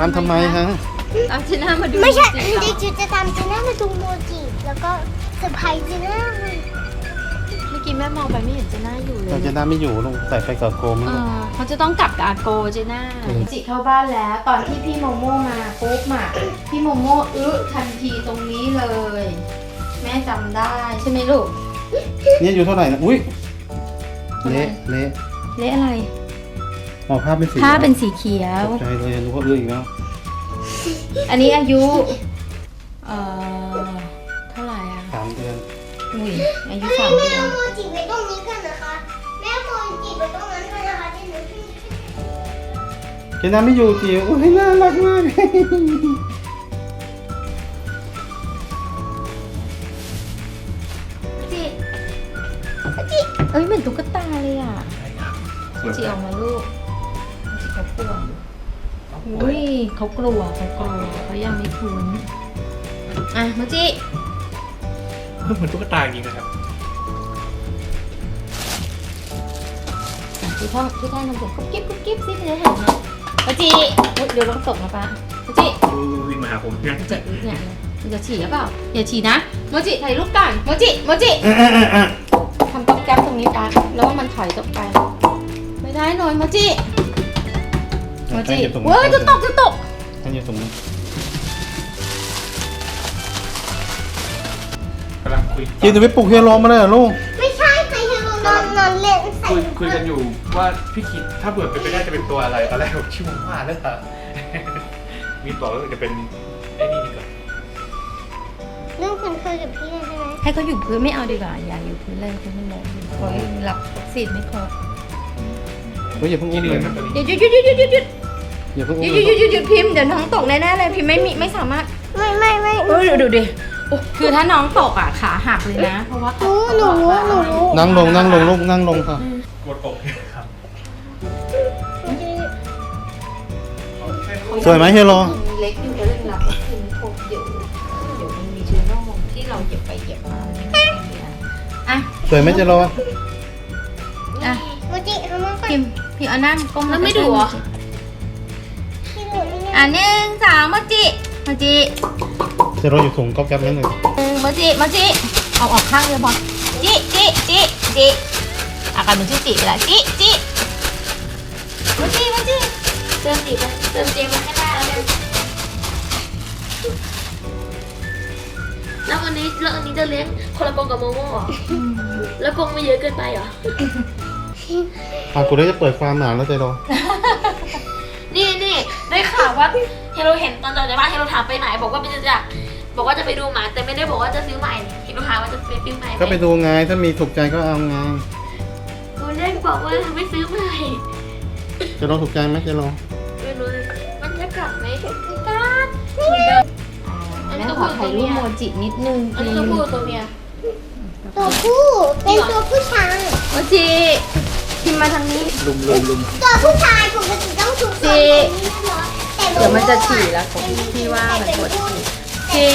ามทำไมฮะตามเจน่ามาดูไม่ใช่จริงๆเด็กจิ๋วจะตามเจน่ามาดูโมจิแล้วก็เซอร์ไพรส์เจน่าเมื่อกี้แม่มองไปไม่เห็นเจน่าอยู่เลเรายจะน่าไม่อยู่ลงใส่ไปกับโกมั้งเออเขาจะต้องกลับกับอาโกเจน่าอืมจิเข้าบ้านแล้วตอนที่พี่โมโม่มาปุ๊บอะพี่โมโม่อึทันทีตรงนี้เลย แม่จำได้ใช่ไหมลูกเนี่ยอยู่เท่าไหร่นะอุ้ยเละเละเละอะไร อ๋อภาพเป็นสีผ้าเป็นสีเขียว ตกใจเลยนึกว่าเอื้ออีกแล้วอันนี้อายุ เอ่อ เท่าไหร่อะสามเดือนอุ้ยอายุแม่สามแม่เดือนเอาโมจิไว้ตรงนี้กันนะคะ แม่โมจิไว้ตรงนั้นกันนะคะที่หนูขึ้นเจน่าไม่อยู่จิ๋วโอ้ยน่ารักมาก จิจิเอ้ยเหมือนตุ๊กตาเลยอะจิออกมาลูกจิ เขากลัวอุ้ยเขากลัวเขากลัวเขายังไม่คุ้นอะมาจิเหมือนตุ๊กตาจริงนะครับอะพี่ท่องพี่ท่านทำเสียงกุ๊บกิ๊บกุ๊บกิ๊บสิพี่จะเห็นนะมาจิอุ๊ยเดี๋ยวลองตกนะป้ามาจิวิ่งมาหาผมเนี่ยจะอึเนี่ยมันจะฉี่หรือเปล่าอย่าฉี่นะโมจิถ่ายรูปก่อนโมจิโมจิทำก๊อบแก๊บตรงนี้ปะแล้วว่ามันถอยตกไป ไม่ได้หน่อยโมจิ โมจิเว้ยจะตกจะตกท่านอยู่ตรงนี้กำลังคุยจิ๋วจะไปปลุกเฮียรอมาเลยเหรอลูก ไม่ใช่ใครจะนอนนอนเล่นใส่คุยคุยกันอยู่ว่าพี่คิดถ้าเบื่อเป็นไปได้จะเป็นตัวอะไรตอนแรกผมชื่อว่าเลยค่ะ มีบอกว่าจะเป็นไอ้นี่ดีกว่าเรื่องคุณเคยกับพี่เลยใช่ไหมให้เขาอยู่พื้นไม่เอาดีกว่า อย่าอยู่พื้นเลยพื้นมันโมงเขาหลับวัคซีนไม่ครบเฮ้ยอย่าเพิ่งอุ้กี่มเดืเลอนยครับตอนนี้หยุดหยุดหยุดหยุดหยุดหยุด อย่าเพิ่งหอุ้ยุมดเลหยุดยหยุดหยุดพิมพ์เดี๋ยวน้องตกแน่ๆเลยพิมพ์ไม่มีไม่สามารถไม่ไม่ไม่เออดูดิโอ้คือถ้าน้องตกอะขาหักเลยนะ เพราะว่าหนูหนูหนูรู้นั่งลงนั่งลงลูกนั่งลงค่ะกดอกเนี่ยครับสวยไหมเฮียรอเล็กอยู่ก็เลยรับวัคซีนไม่ครบเดี๋ยวเดี๋ยวมันมีเชื้อโรคที่เราเก็บไปเก็บมาอะสวยไหมเจรออะโมจิเอามาก่อนพิมพ์พิมพ์เอาหน้าก้มแล้วไม่ดูเหรอพี่ห นูนี่ไงอะหนึ่งสองโมจิโมจิเจรออยู่ถุงก๊อบแก๊บนั่นหนึ่งหนึ่งโมจิโมจิเอาออกข้างเลยพอจิจิจิจิอะกลายเป็นชื่อจิไปละจิจิโมจิโมจิเติมตีไปเติมเจมมันก็ได้แล้วกันแล้ววันนี้แล้วอันนี้จะเลี้ยงคนละกรงกับโมโม่เหรอแล้วกรงไม่เยอะเกินไปเหรออะกูได้จะเปิดฟาร์มหนาวแล้วเจรอ นี่นี่ได้ข่าวว่าเฮโรเห็นตอนจอดในบ้านเฮโรถามไปไหน บอกว่าไปจะบอกว่าจะไปดูหมาแต่ไม่ได้บอกว่าจะซื้อใหม่เฮโรถามว่าจะไปซื้อใหม่หมก็ไปดูไงถ้ามีถูกใจก็เอาไงกูเล่นบอกว่าไม่ซื้อใหม่เจรอถูกใจไหมเจรอไม่รู้เลยมันจะกัดไหมกัดแม่ขอถ่ายรูปโมจินิดนึงอันนี้ตัวผู้ตัวเมียตัวผู้เป็นตัวผู้ชายโมจิพิมพ์มาทางนี้ลุมลุมลุมตัวผู้ชายปกติต้องถูกจิแต่เดี๋ยวมันจะฉี่แล้วผมพี่ว่ามันปวดฉี่จิ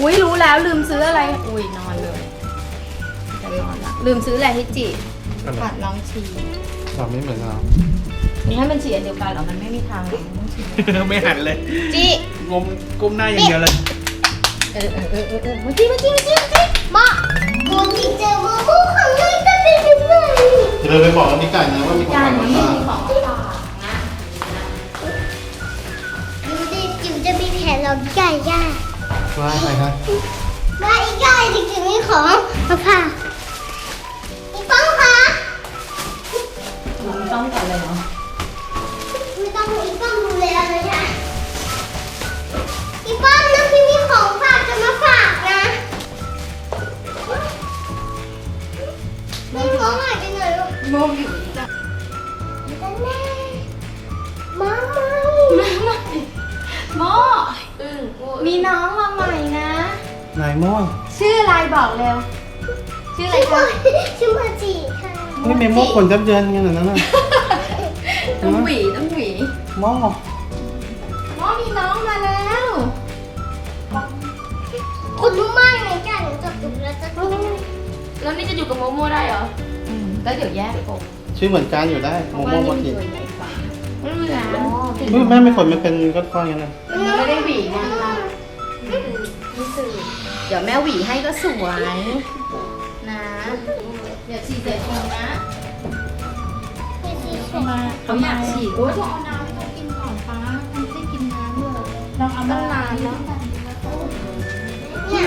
อุ้ยรู้แล้วลืมซื้ออะไร อุ้ยนอนเลยจะนอนละลืมซื้ออะไรให้จิผัดน้องฉี่ฟาร์มไม่เหมือนเรานี่ให้มันฉี่อันเดียวกันเหรอมันไม่มีทางหรอกมันต้องฉี่ไม่หันเลยจิงมก้มหน้าอย่างเดียวเลยเออเออเออเออเออมาจิมาจิมาจิมาจิมาโมจิเจอโมผู้ของเธอจะเป็นยังไงเจรอไปบอกกับพี่ไก่นะว่ามีของจาฝานก แผนเราใหญ่ย่าว่าอะไรคะว่าอีกใหญ่จริงๆมีของมาค่ะอีป้องคะน้องต้องก่อนเลยเนาะไม่ต้องอีป้องดูแลเลยค่ะอีป้องนะพี่มีของฝากจะมาฝากนะ ไม่ง้อหายไปไหนลูกโมอยู่ ม่วงชื่ออะไรบอกเร็ว ชื่ออะไรชื่อคะชื่อมาจิค่ะเฮ้ยเมโม่คนยับเยินกันอย่างนั้นน่ะต้องหวีต้องหวีม่วงโมมีน้องมาแล้วคุณรู้มากไหมจ้าหนูจับตุ๊กแล้วจะตุ๊กแล้วนี่จะอยู่กับโมโม่ได้เหรออืมแล้วเดี๋ยวแยกกบชื่อเหมือนกันอยู่ได้เพโมราะว่าโม่โมนี่จิมันตัวใหญ่กว่าไม่รู้แล้วอ๋อสิเฮ้ยแม่ไม่ขนมันเป็นก้อนๆกันนะมันยังไม่ได้หวีไงนี่คือเดี๋ยวแม่หวีให้ก็สวย นะ เดี๋ยวฉีดใส่ทีนะมาเขาอยากฉีดโอ้ยต้องเอาน้ำให้เขากินก่อนป้าเขาไม่ได้กินน้ำเลยลองเอามันนานแล้วเนี่ย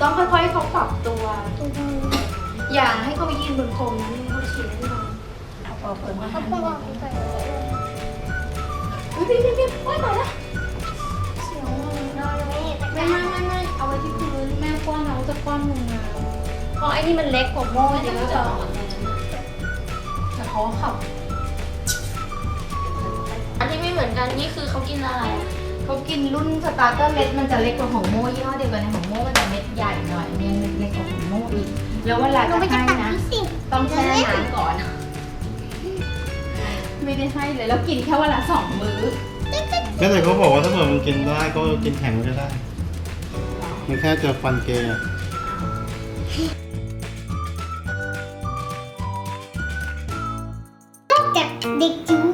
ต้องค่อยๆเขาปรับตัว อย่าให้เขาไปยืนบนโคมนั้นเขาฉีดให้เราเอาออกก่อนะเขาบอกว่าไปอุ้ยพี่พี่พี่โอ๊ยตายแล้วเสียงมันนอนไม่ตะไม่ ป้อนเอาจะป้อนมึงนะเพราะไอ้นี่มันเล็กกว่าโม่เดี๋ยวจะแต่เขาขับ อันที่ไม่เหมือนกันนี่คือเขากินอะไรอะเขากินรุ่นสตาร์เตอร์เม็ดมันจะเล็กกว่าของโม่ยี่ห้อเดียวกันในของโม่มันจะเม็ดใหญ่หน่อยมันเล็กกว่าของโม่อีก แล้วเวลาเราจะไม่จะให้ตัดนะดูสิต้องแช่น้ำก่อน ไม่ได้ให้เลยแล้วกินแค่วันละสองมื้อแม่แต่เขาบอกว่าถ้าเกิดมันกินได้ก็กินแข็งก็ได้ มันแค่เจอฟันเกย์อะ กับเด็กจิ๋ว